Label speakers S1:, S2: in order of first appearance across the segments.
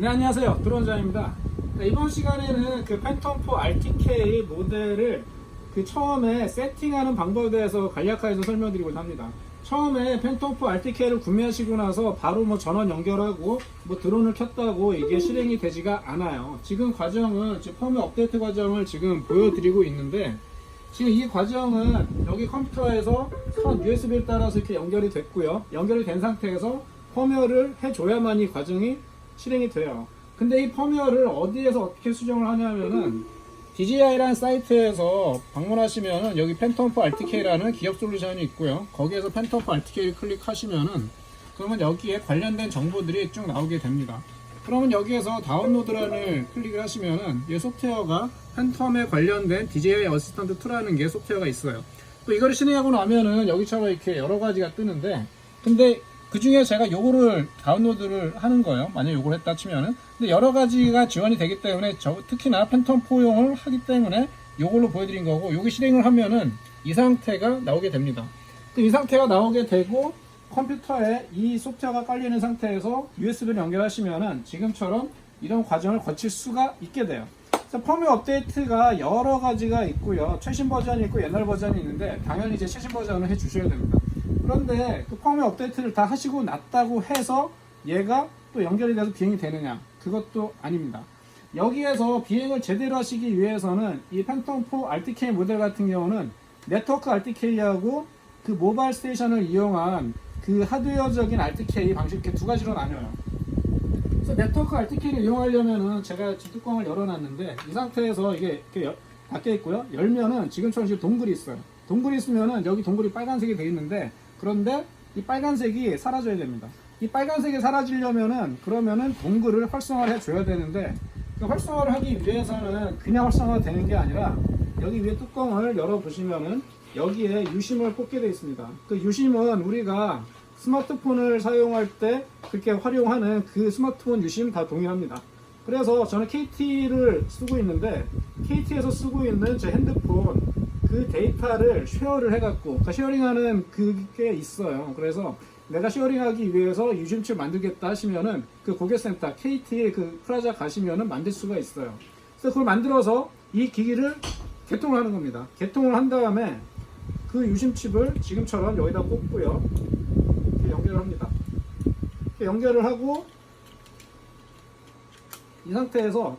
S1: 네 안녕하세요. 드론장입니다. 네, 이번 시간에는 그 팬텀4 RTK 모델을 그 처음에 세팅하는 방법에 대해서 간략하게 설명드리고자 합니다. 처음에 팬텀4 RTK를 구매하시고 나서 바로 뭐 전원 연결하고 뭐 드론을 켰다고 이게 실행이 되지가 않아요. 지금 과정은 지금 펌웨어 업데이트 과정을 지금 보여드리고 있는데 지금 이 과정은 여기 컴퓨터에서 선 USB를 따라서 이렇게 연결이 됐고요. 연결이 된 상태에서 펌웨어를 해줘야만 이 과정이 실행이 돼요. 근데 이 펌웨어를 어디에서 어떻게 수정을 하냐면은 DJI라는 사이트에서 방문하시면은 여기 팬텀4 RTK라는 기업 솔루션이 있고요. 거기에서 팬텀4 RTK를 클릭하시면은 그러면 여기에 관련된 정보들이 쭉 나오게 됩니다. 그러면 여기에서 다운로드란을 클릭을 하시면은 이 소프트웨어가 팬텀에 관련된 DJI 어시스턴트 2라는 게 소프트웨어가 있어요. 또 이거를 실행하고 나면은 여기처럼 이렇게 여러 가지가 뜨는데 근데 그 중에 제가 요거를 다운로드를 하는 거예요. 만약 요걸 했다 치면은 근데 여러 가지가 지원이 되기 때문에 저 특히나 팬텀 4용을 하기 때문에 요걸로 보여드린 거고 요게 실행을 하면은 이 상태가 나오게 됩니다. 또이 상태가 나오게 되고 컴퓨터에 이 소프트웨어가 깔리는 상태에서 USB를 연결하시면은 지금처럼 이런 과정을 거칠 수가 있게 돼요. 그래서 펌웨어 업데이트가 여러 가지가 있고요. 최신 버전이 있고 옛날 버전이 있는데 당연히 이제 최신 버전을 해 주셔야 됩니다. 그런데 그 펌웨어 업데이트를 다 하시고 났다고 해서 얘가 또 연결이 돼서 비행이 되느냐? 그것도 아닙니다. 여기에서 비행을 제대로 하시기 위해서는 이 팬텀4 RTK 모델 같은 경우는 네트워크 RTK하고 그 모바일 스테이션을 이용한 그 하드웨어적인 RTK 방식 이렇게 두 가지로 나뉘어요. 그래서 네트워크 RTK를 이용하려면은 제가 지금 뚜껑을 열어놨는데 이 상태에서 이게 이렇게 열- 닫혀 있고요. 열면은 지금처럼 지금 동굴이 있어요. 동굴이 있으면은 여기 동굴이 빨간색이 돼 있는데 그런데 이 빨간색이 사라져야 됩니다. 이 빨간색이 사라지려면은 그러면은 동굴을 활성화를 해줘야 되는데 그 활성화를 하기 위해서는 그냥 활성화가 되는 게 아니라 여기 위에 뚜껑을 열어 보시면은 여기에 유심을 꽂게 되어 있습니다. 그 유심은 우리가 스마트폰을 사용할 때 그렇게 활용하는 그 스마트폰 유심 다 동일합니다. 그래서 저는 KT를 쓰고 있는데 KT에서 쓰고 있는 제 핸드폰 그 데이터를 쉐어를 해갖고 그러니까 쉐어링하는 그게 있어요. 그래서 내가 쉐어링하기 위해서 유심칩 만들겠다 하시면은 그 고객센터 KT 그 프라자 가시면은 만들 수가 있어요. 그래서 그걸 만들어서 이 기기를 개통을 하는 겁니다. 개통을 한 다음에 그 유심칩을 지금처럼 여기다 꽂고요. 이렇게 연결을 합니다. 이렇게 연결을 하고 이 상태에서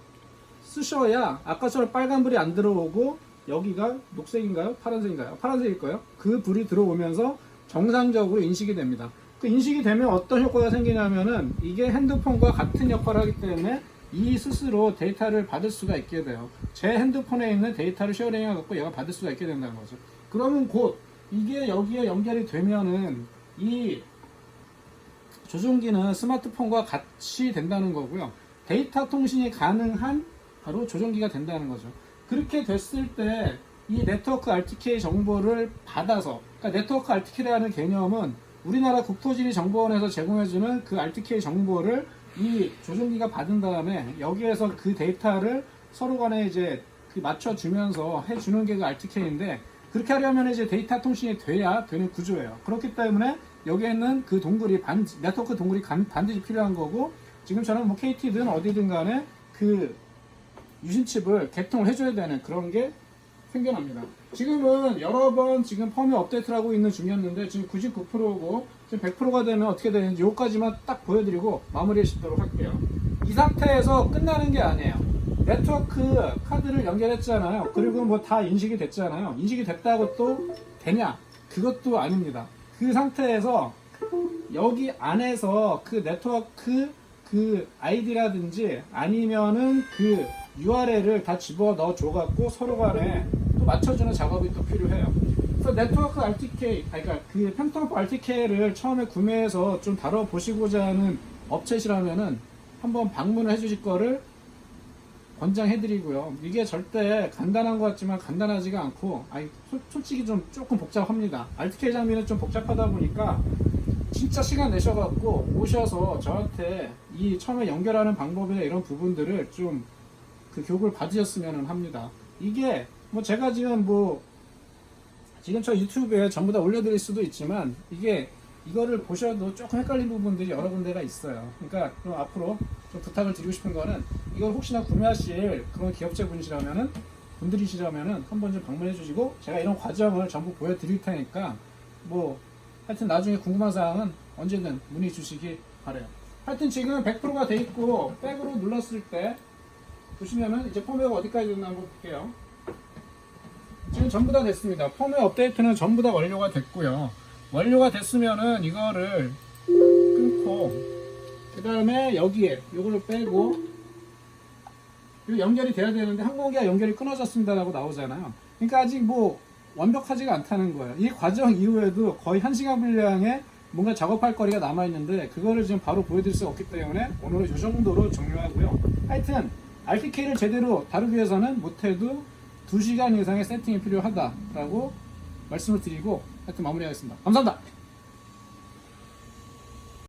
S1: 쓰셔야 아까처럼 빨간불이 안 들어오고 여기가 녹색인가요? 파란색인가요? 파란색일 거예요. 그 불이 들어오면서 정상적으로 인식이 됩니다. 그 인식이 되면 어떤 효과가 생기냐면은 이게 핸드폰과 같은 역할을 하기 때문에 이 스스로 데이터를 받을 수가 있게 돼요. 제 핸드폰에 있는 데이터를 쉐어링해 갖고 얘가 받을 수가 있게 된다는 거죠. 그러면 곧 이게 여기에 연결이 되면은 이 조종기는 스마트폰과 같이 된다는 거고요. 데이터 통신이 가능한 바로 조종기가 된다는 거죠. 그렇게 됐을 때 이 네트워크 RTK 정보를 받아서 그러니까 네트워크 RTK라는 개념은 우리나라 국토지리 정보원에서 제공해주는 그 RTK 정보를 이 조종기가 받은 다음에 여기에서 그 데이터를 서로 간에 이제 그 맞춰주면서 해주는 게 그 RTK인데 그렇게 하려면 이제 데이터 통신이 돼야 되는 구조예요. 그렇기 때문에 여기에는 그 동굴이 반, 네트워크 동굴이 간- 반드시 필요한 거고 지금처럼 뭐 KT든 어디든 간에 그 유심칩을 개통을 해줘야 되는 그런 게 생겨납니다. 지금은 여러 번 지금 펌웨어 업데이트를 하고 있는 중이었는데 지금 99%고 지금 100%가 되면 어떻게 되는지 요까지만 딱 보여드리고 마무리해 주도록 할게요. 이 상태에서 끝나는 게 아니에요. 네트워크 카드를 연결했잖아요. 그리고 뭐 다 인식이 됐잖아요. 인식이 됐다고 또 되냐? 그것도 아닙니다. 그 상태에서 여기 안에서 그 네트워크 그 아이디라든지 아니면은 그 URL을 다 집어 넣어 줘갖고 서로 간에 또 맞춰주는 작업이 또 필요해요. 그래서 네트워크 RTK, 그러니까 그 팬텀 RTK를 처음에 구매해서 좀 다뤄보시고자 하는 업체시라면은 한번 방문을 해주실 거를 권장해드리고요. 이게 절대 간단한 것 같지만 간단하지가 않고, 아니, 솔- 솔직히 좀 조금 복잡합니다. RTK 장비는 좀 복잡하다 보니까 진짜 시간 내셔갖고 오셔서 저한테 이 처음에 연결하는 방법이나 이런 부분들을 좀 그 교육을 받으셨으면 합니다. 이게 뭐 제가 지금 뭐 지금 저 유튜브에 전부 다 올려드릴 수도 있지만 이게 이거를 보셔도 조금 헷갈린 부분들이 여러 군데가 있어요. 그러니까 그럼 앞으로 좀 부탁을 드리고 싶은 거는 이걸 혹시나 구매하실 그런 기업체 분이시라면은 분들이시라면은 한번 좀 방문해 주시고 제가 이런 과정을 전부 보여드릴 테니까 뭐 하여튼 나중에 궁금한 사항은 언제든 문의 주시기 바래요. 하여튼 지금 100%가 돼 있고 백으로 눌렀을 때 보시면은 이제 펌웨어가 어디까지 됐나 한번 볼게요. 지금 전부 다 됐습니다. 펌웨어 업데이트는 전부 다 완료가 됐고요. 완료가 됐으면은 이거를 끊고 그 다음에 여기에 이거를 빼고 연결이 돼야 되는데 항공기가 연결이 끊어졌습니다 라고 나오잖아요. 그러니까 아직 뭐 완벽하지가 않다는 거예요. 이 과정 이후에도 거의 1시간 분량의 뭔가 작업할 거리가 남아 있는데 그거를 지금 바로 보여드릴 수 없기 때문에 오늘은 이 정도로 종료하고요. 하여튼 RTK를 제대로 다루기 위해서는 못해도 2시간 이상의 세팅이 필요하다라고 말씀을 드리고 하여튼 마무리하겠습니다. 감사합니다.